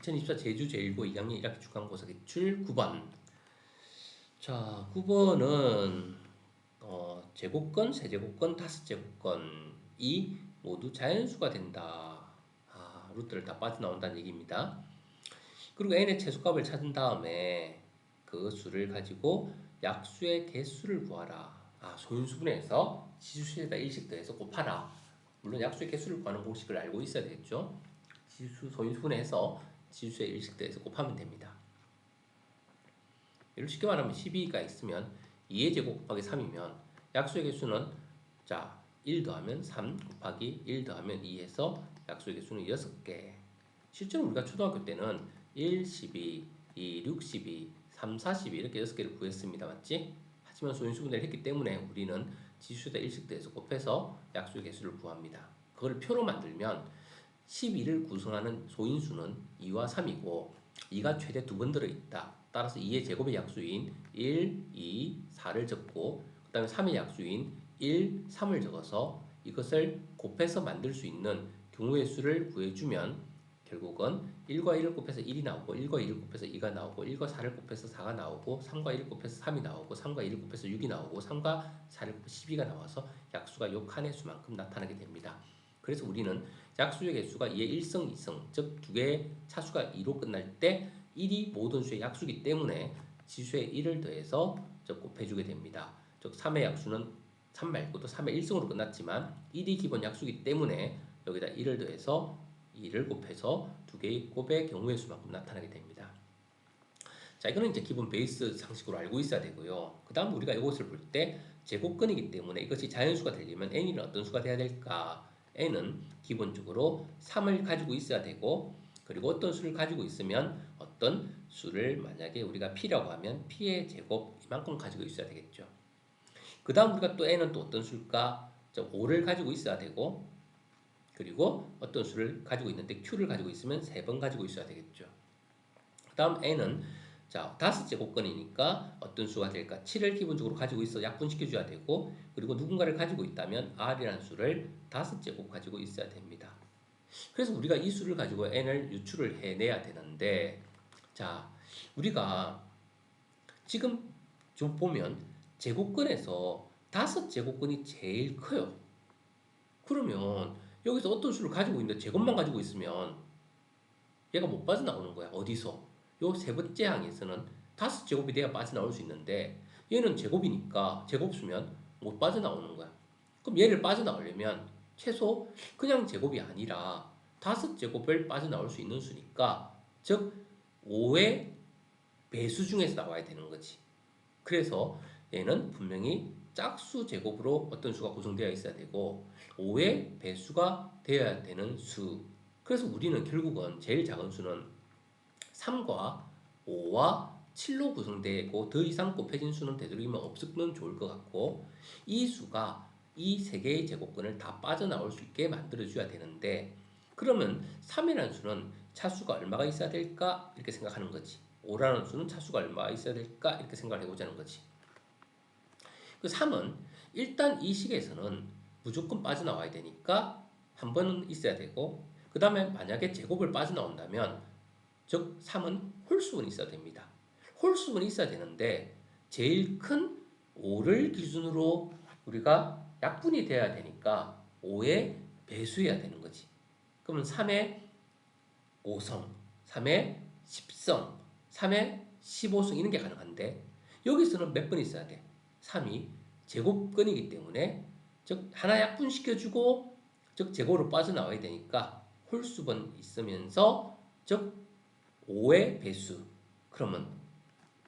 2024 제주 제1고 2학년 1학기 중간고사 기출 9번. 자, 9번은 어, 제곱건, 세제곱건, 다섯제곱건이 모두 자연수가 된다. 아, 루트를 다 빠져나온다는 얘기입니다. 그리고 n의 최소값을 찾은 다음에 그 수를 가지고 약수의 개수를 구하라. 아, 소인수분해서 지수에다 일식 더해서 곱하라. 물론 약수의 개수를 구하는 공식을 알고 있어야 되겠죠. 지수 소인수분해서 지수의 일식 더해서 곱하면 됩니다. 예를 쉽게 말하면 12가 있으면 2의 제곱 곱하기 3이면 약수의 개수는 자, 1 더하면 3 곱하기 1 더하면 2에서 약수의 개수는 6개. 실제로 우리가 초등학교 때는 1, 12, 2, 6, 12, 3, 4, 12 이렇게 6개를 구했습니다. 맞지? 하지만 소인수분해를 했기 때문에 우리는 지수에다 일식대에서 곱해서 약수의 개수를 구합니다. 그걸 표로 만들면 12를 구성하는 소인수는 2와 3이고 2가 최대 두 번 들어있다. 따라서 2의 제곱의 약수인 1, 2, 4를 적고 그 다음에 3의 약수인 1, 3을 적어서 이것을 곱해서 만들 수 있는 경우의 수를 구해주면 결국은 1과 1을 곱해서 1이 나오고 1과 2를 곱해서 2가 나오고 1과 4를 곱해서 4가 나오고 3과 1을 곱해서 3이 나오고 3과 1을 곱해서 6이 나오고 3과 4를 곱해서 12가 나와서 약수가 요 칸의 수만큼 나타나게 됩니다. 그래서 우리는 약수의 개수가 2의 1성, 2성, 즉 두 개의 차수가 2로 끝날 때 1이 모든 수의 약수이기 때문에 지수의 1을 더해서 즉 곱해주게 됩니다. 즉 3의 약수는 3 말고도 3의 1성으로 끝났지만 1이 기본 약수이기 때문에 여기다 1을 더해서 2를 곱해서 두 개의 곱의 경우의 수만큼 나타나게 됩니다. 자, 이거는 이제 기본 베이스 상식으로 알고 있어야 되고요. 그 다음 우리가 이것을 볼 때 제곱근이기 때문에 이것이 자연수가 되려면 n이는 어떤 수가 돼야 될까? N은 기본적으로 3을 가지고 있어야 되고 그리고 어떤 수를 가지고 있으면 어떤 수를 만약에 우리가 p라고 하면 p의 제곱 이만큼 가지고 있어야 되겠죠. 그 다음 우리가 또 n은 또 어떤 수일까? 5를 가지고 있어야 되고 그리고 어떤 수를 가지고 있는데 q를 가지고 있으면 3번 가지고 있어야 되겠죠. 그 다음 n은 자 다섯 제곱건이니까 어떤 수가 될까? 7을 기본적으로 가지고 있어 약분시켜줘야 되고 그리고 누군가를 가지고 있다면 r이라는 수를 다섯 제곱 가지고 있어야 됩니다. 그래서 우리가 이 수를 가지고 n을 유출을 해내야 되는데 자 우리가 지금 좀 보면 제곱근에서 다섯 제곱근이 제일 커요. 그러면 여기서 어떤 수를 가지고 있는데 제곱만 가지고 있으면 얘가 못 빠져나오는 거야. 어디서? 요 세 번째 항에서는 다섯 제곱이 돼야 빠져나올 수 있는데 얘는 제곱이니까 제곱수면 못 빠져나오는 거야. 그럼 얘를 빠져나오려면 최소 그냥 제곱이 아니라 다섯 제곱을 빠져나올 수 있는 수니까 즉 5의 배수 중에서 나와야 되는 거지. 그래서 얘는 분명히 짝수 제곱으로 어떤 수가 구성되어 있어야 되고 5의 배수가 되어야 되는 수. 그래서 우리는 결국은 제일 작은 수는 3과 5와 7로 구성되고 더 이상 곱해진 수는 되도록이면 없으면 좋을 것 같고 이 수가 이 세 개의 제곱근을 다 빠져나올 수 있게 만들어줘야 되는데 그러면 3이라는 수는 차수가 얼마가 있어야 될까? 이렇게 생각하는 거지. 5라는 수는 차수가 얼마가 있어야 될까? 이렇게 생각을 해보자는 거지. 그 3은 일단 이 식에서는 무조건 빠져나와야 되니까 한 번은 있어야 되고 그 다음에 만약에 제곱을 빠져나온다면 즉 3은 홀수분이 있어야 됩니다. 홀수분이 있어야 되는데 제일 큰 5를 기준으로 우리가 약분이 돼야 되니까 5의 배수해야 되는 거지. 그러면 3의 5성, 3의 10성, 3의 15성 이런 게 가능한데 여기서는 몇 번 있어야 돼? 3이 제곱근이기 때문에 즉 하나 약분시켜주고 즉 제곱으로 빠져나와야 되니까 홀수번 있으면서 즉 5의 배수 그러면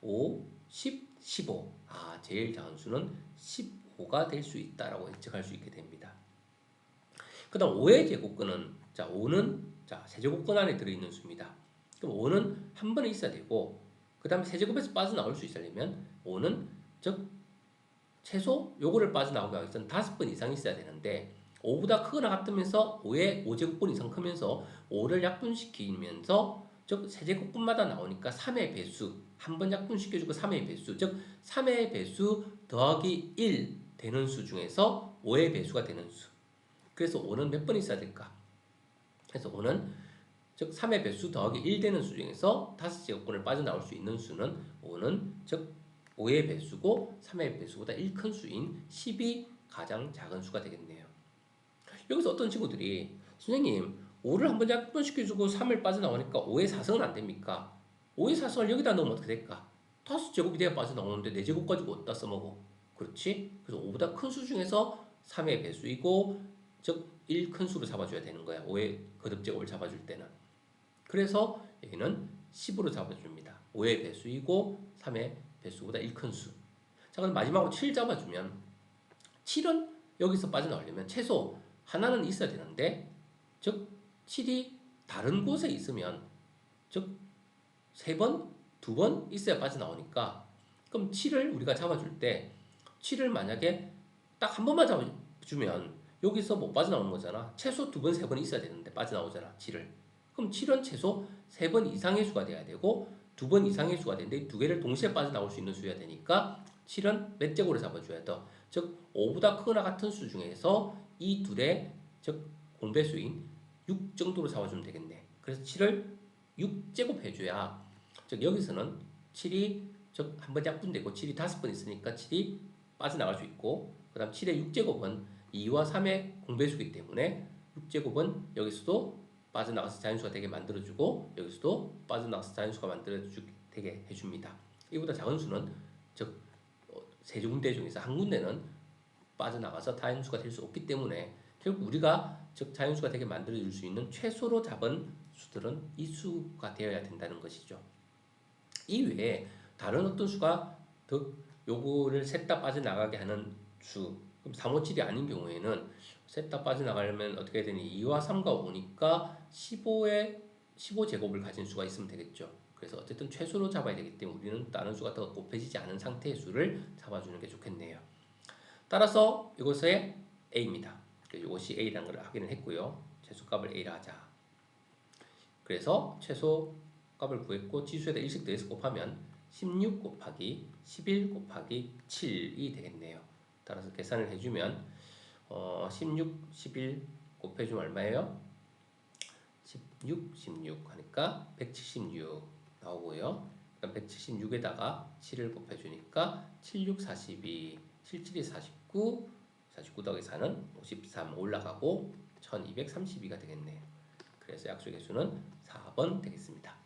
5, 10, 15. 아, 제일 작은 수는 15가 될 수 있다라고 예측할 수 있게 됩니다. 그 다음 5의 제곱근은 자, 5는 자, 세제곱근 안에 들어 있는 수입니다. 그럼 5는 한 번에 있어야 되고 그 다음에 세제곱에서 빠져나올 수 있으려면 5는 즉 최소 요거를 빠져나오기 위해서는 다섯 번 이상 있어야 되는데 5보다 크거나 같으면서 5의 5제곱분 이상 크면서 5를 약분시키면서 즉 세제곱분마다 나오니까 3의 배수 한 번 약분시켜주고 3의 배수 즉 3의 배수 더하기 1 되는 수 중에서 5의 배수가 되는 수 그래서 5는 몇 번 있어야 될까? 그래서 5는 즉 3의 배수 더하기 1 되는 수 중에서 5제곱근을 빠져나올 수 있는 수는 5는 즉 5의 배수고 3의 배수보다 1큰 수인 10이 가장 작은 수가 되겠네요. 여기서 어떤 친구들이 선생님 5를 한 번 약분시켜주고 3을 빠져나오니까 5의 4승은 안 됩니까? 5의 4승을 여기다 넣으면 어떻게 될까? 5제곱이 돼야 빠져나오는데 4제곱 가지고 어디다 써먹어? 그렇지? 그래서 5보다 큰 수 중에서 3의 배수이고 즉 1큰 수로 잡아줘야 되는 거야. 5의 거듭제곱을 잡아줄 때는. 그래서 여기는 10으로 잡아줍니다. 5의 배수이고 3의 배수보다 1큰 수. 자 그럼 마지막으로 7 잡아주면 7은 여기서 빠져나오려면 최소 하나는 있어야 되는데 즉 7이 다른 곳에 있으면 즉 세 번, 두 번 있어야 빠져나오니까 그럼 7을 우리가 잡아줄 때 7을 만약에 딱 한 번만 잡아주면 여기서 못 빠져나오는 거잖아. 최소 두 번, 세 번 있어야 되는데 빠져나오잖아. 7을. 그럼 7은 최소 세 번 이상의 수가 돼야 되고 두 번 이상의 수가 되는데 두 개를 동시에 빠져나올 수 있는 수여야 되니까 7은 몇 제곱으로 잡아줘야 돼? 즉 5보다 크거나 같은 수 중에서 이 둘의 즉 공배수인 6 정도로 잡아주면 되겠네. 그래서 7을 6제곱 해줘야 즉 여기서는 7이 즉한번 약분 되고 7이 다섯 번 있으니까 7이 빠져나갈 수 있고 그 다음 7의 6제곱은 2와 3의 공배수이기 때문에 6제곱은 여기서도 빠져나가서 자연수가 되게 만들어주고 여기서도 빠져나가서 자연수가 만들어주게 되게 해줍니다. 이보다 작은 수는 즉 세 군데 중에서 한 군데는 빠져나가서 자연수가 될 수 없기 때문에 결국 우리가 즉 자연수가 되게 만들어줄 수 있는 최소로 잡은 수들은 이 수가 되어야 된다는 것이죠. 이 외에 다른 어떤 수가 더 요거를 셋 다 빠져나가게 하는 수 그럼 357이 아닌 경우에는 셋 다 빠져나가려면 어떻게 되니 2와 3과 5니까 15의 15제곱을 가진 수가 있으면 되겠죠. 그래서 어쨌든 최소로 잡아야 되기 때문에 우리는 다른 수가 더 곱해지지 않은 상태의 수를 잡아주는 게 좋겠네요. 따라서 이것의 A입니다. 이것이 A라는 걸 확인을 했고요. 최소값을 A라 하자. 그래서 최소 값을 구했고 지수에다 1씩 더해서 곱하면 16 곱하기 11 곱하기 7이 되겠네요. 따라서 계산을 해주면 어, 16, 11 곱해주면 얼마예요? 16, 16 하니까 176 나오고요. 그럼 176에다가 7을 곱해주니까 76, 42, 77이 49, 49 더하기 4는 53 올라가고 1232가 되겠네요. 그래서 약속의 수는 4번 되겠습니다.